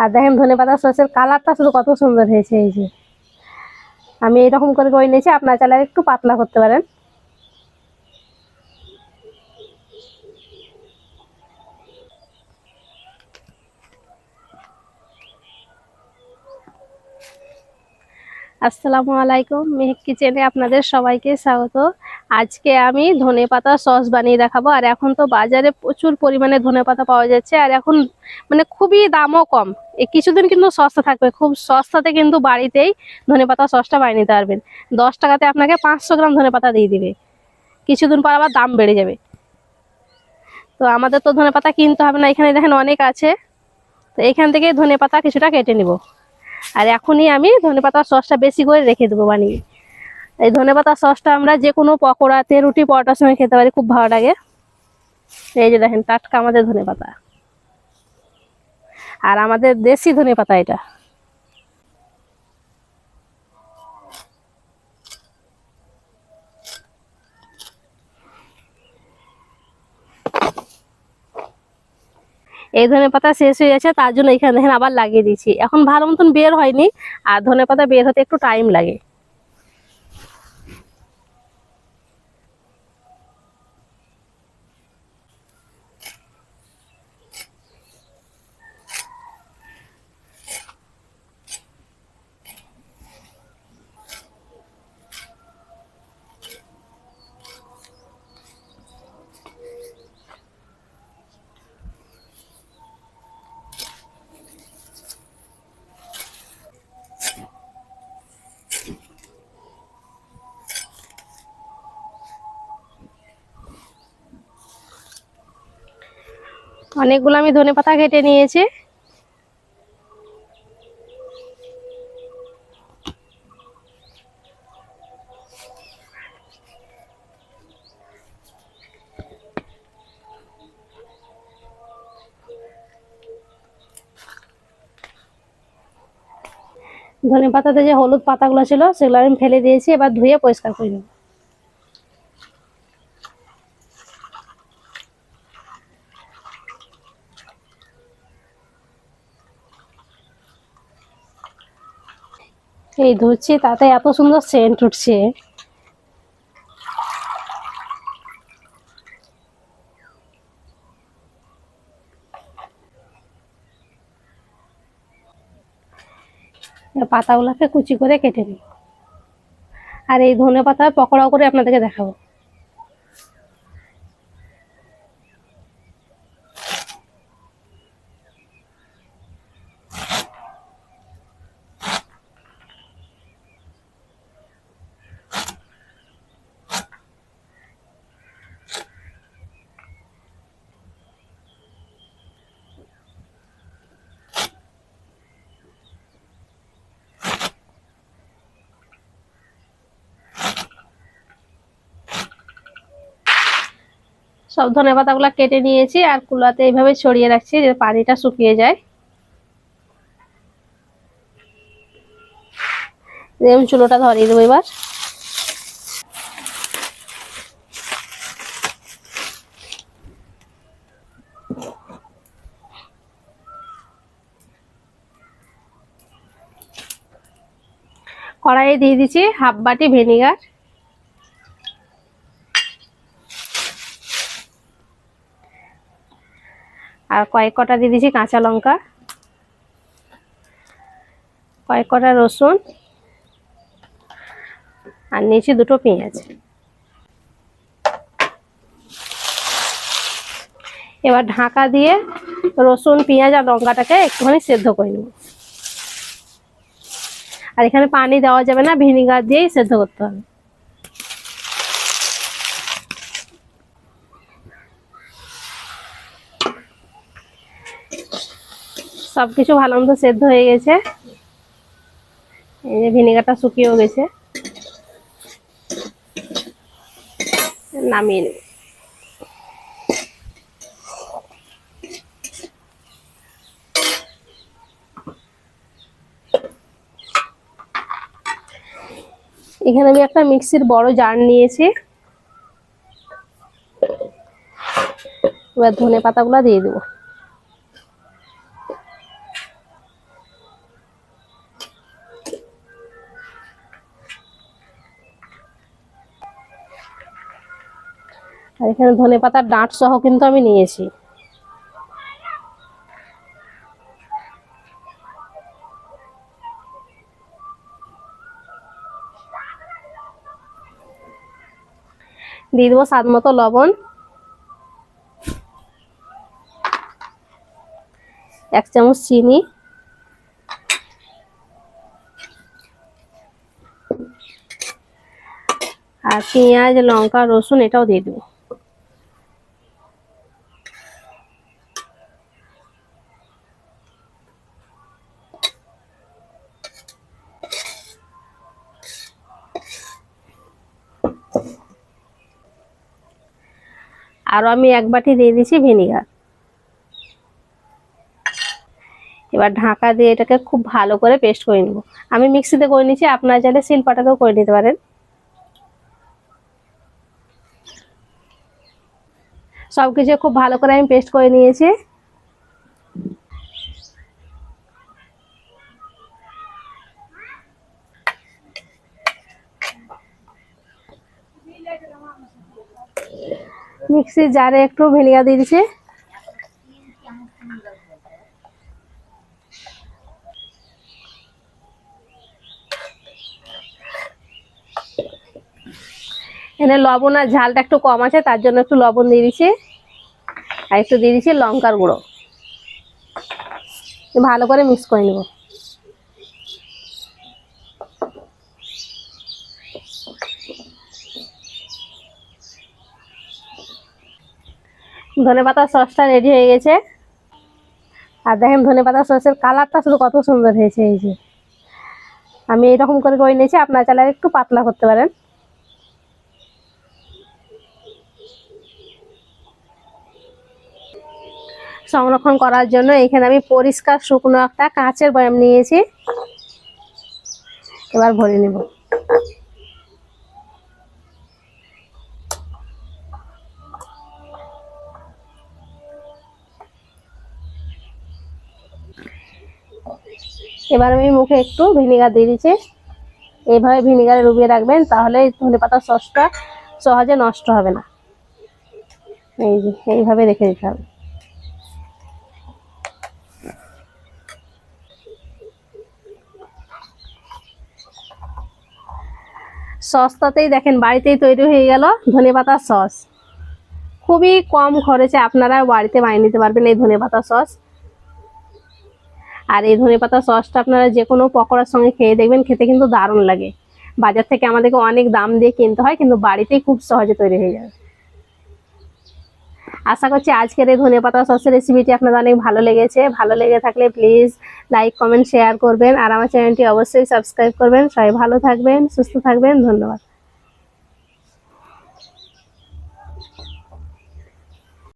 আর দেখেন ধনে পাতা সসের কালারটা শুধু কত সুন্দর হয়েছে, এই যে। আমি এরকম করে করে নিয়েছি, আপনার চাইলে একটু পাতলা করতে পারেন। আসসালামু আলাইকুম মেহেক কিচেনে আপনাদের সবাইকে স্বাগত। আজকে আমি ধনেপাতা সস বানিয়ে দেখাবো। আর এখন তো বাজারে প্রচুর পরিমাণে ধনেপাতা পাওয়া যাচ্ছে। আর এখন মানে খুবই দামও কম। কিছুদিন কিন্তু সস্তা থাকবে। খুব সস্তাতে কিন্তু বাড়িতেই ধনেপাতা সসটা বানিয়ে নিতে পারবেন। দশ টাকাতে আপনাকে পাঁচশো গ্রাম ধনেপাতা দিয়ে দিবে। কিছুদিন পর আবার দাম বেড়ে যাবে। তো আমাদের তো ধনেপাতা কিনতে হবে না। এখানে দেখেন অনেক আছে। তো এখান থেকে ধনেপাতা কিছুটা কেটে নিব। আর এখনই আমি ধনেপাতার সসটা বেশি করে রেখে দেবো বানিয়ে। এই ধনেপাতার সসটা আমরা যে কোনো পকোড়াতে রুটি, পরোটার সময় খেতে পারি, খুব ভালো লাগে। এই যে দেখেন, টাটকা আমাদের ধনেপাতা আর আমাদের দেশি ধনেপাতা এটা। এই ধনে পাতা শেষ হয়ে গেছে, তার জন্য এখানে দেখেন আবার লাগিয়ে দিয়েছি। এখন ভালো মতন বের হয়নি, আর ধনে পাতা বের হতে একটু টাইম লাগে। অনেকগুলো আমি ধনে পাতা কেটে নিয়েছি। ধনে পাতাতে যে হলুদ পাতাগুলো ছিল, সেগুলো আমি ফেলে দিয়েছি, এবার ধুয়ে পরিষ্কার করে নেব। এই ধুচ্ছি তাতে এত সুন্দর সেন্ট উঠছে। পাতাগুলাকে কুচি করে কেটে নিই। আর এই ধনে পাতা পকোড়াও করে আপনাদেরকে দেখাবো। সব ধনে পাতাগুলো কেটে নিয়েছি আর কুলাতে এইভাবে ছড়িয়ে রাখছি যে পানিটা শুকিয়ে যায়। এরকম চুলোটা ধরিয়ে দেবো এবার। কড়াইয়ে দিয়ে দিচ্ছি হাফ বাটি ভিনিগার। আর কয়েক কটা দিয়ে দিয়েছি কাঁচা লঙ্কা, কয়েক কটা রসুন, আর নিয়েছি দুটো পেঁয়াজ। এবার ঢাকা দিয়ে রসুন, পেঁয়াজ আর লঙ্কাটাকে একটুখানি সেদ্ধ করে নেব। আর এখানে পানি দেওয়া যাবে না, ভিনিগার দিয়েই সেদ্ধ করতে হবে। সব কিছু ভালো মতো সেদ্ধ হয়ে গেছে। এই যে ভিনেগারটা শুকিয়েও গেছে। নামিয়ে নেব। এখানে আমি একটা মিক্সির বড় জার নিয়েছি। এবার ধনে পাতাগুলো দিয়ে দেবো। আর এখানে ধনে পাতার ডাঁট সহ কিন্তু আমি নিয়েছি। দিয়ে দেবো স্বাদ মতো লবণ। এক চামচ চিনি। আর পেঁয়াজ, লঙ্কা, রসুন এটাও দিয়ে দেবো। আরও আমি এক বাটি দিয়ে দিয়েছি ভিনিগার। এবার ঢাকা দিয়ে এটাকে খুব ভালো করে পেস্ট করে নেব। আমি মিক্সিতে করে নিয়েছি, আপনারা চাইলে শিলপাটাতেও করে নিতে পারেন। সব কিছু খুব ভালো করে আমি পেস্ট করে নিয়েছি। মিক্সির জারে একটু ভিনিগার দিয়ে দিচ্ছি। এখানে লবণ আর ঝালটা একটু কম আছে, তার জন্য একটু লবণ দিয়ে দিচ্ছি। আর একটু দিয়ে দিচ্ছি লঙ্কার গুঁড়ো। ভালো করে মিক্স করে নেব। ধনে পাতা সসটা রেডি হয়ে গেছে। আর দেখেন ধনে পাতা সসের কালারটা শুধু কত সুন্দর হয়েছে, এই যে। আমি এইরকম করে করে নিয়েছি, আপনার চাইলে একটু পাতলা করতে পারেন। সংরক্ষণ করার জন্য এখানে আমি পরিষ্কার শুকনো একটা কাঁচের বয়াম নিয়েছি। এবার ভরে নেব। এবার আমি মুখে একটু ভিনিগার দিয়ে দিচ্ছি। এইভাবে ভিনিগারে ডুবিয়ে রাখবেন, তাহলে ধনে পাতা সসটা সহজে নষ্ট হবে না। এই যে, এইভাবে রেখে দিতে হবে। সস্তাতেই দেখেন, বাড়িতেই তৈরি হয়ে গেল ধনেপাতা সস। খুবই কম খরচে আপনারা বাড়িতে বানিয়ে নিতে পারবেন এই ধনেপাতা সস। আর এই ধনেপাতা সসটা আপনারা যে কোনো পকোড়ার সঙ্গে খেয়ে দেখবেন, খেতে কিন্তু দারুণ লাগে। বাজার থেকে আমাদেরকে অনেক দাম দিয়ে কিনতে হয়, কিন্তু বাড়িতেই খুব সহজে তৈরি হয়ে যাবে আশা করছি আজকের এই ধনেপাতা সসের রেসিপিটি আপনাদের অনেক ভালো লেগেছে। ভালো লেগে থাকলে প্লিজ লাইক কমেন্ট শেয়ার করবেন। আর আমার চ্যানেলটি অবশ্যই সাবস্ক্রাইব করবেন। সবাই ভালো থাকবেন, সুস্থ থাকবেন। ধন্যবাদ।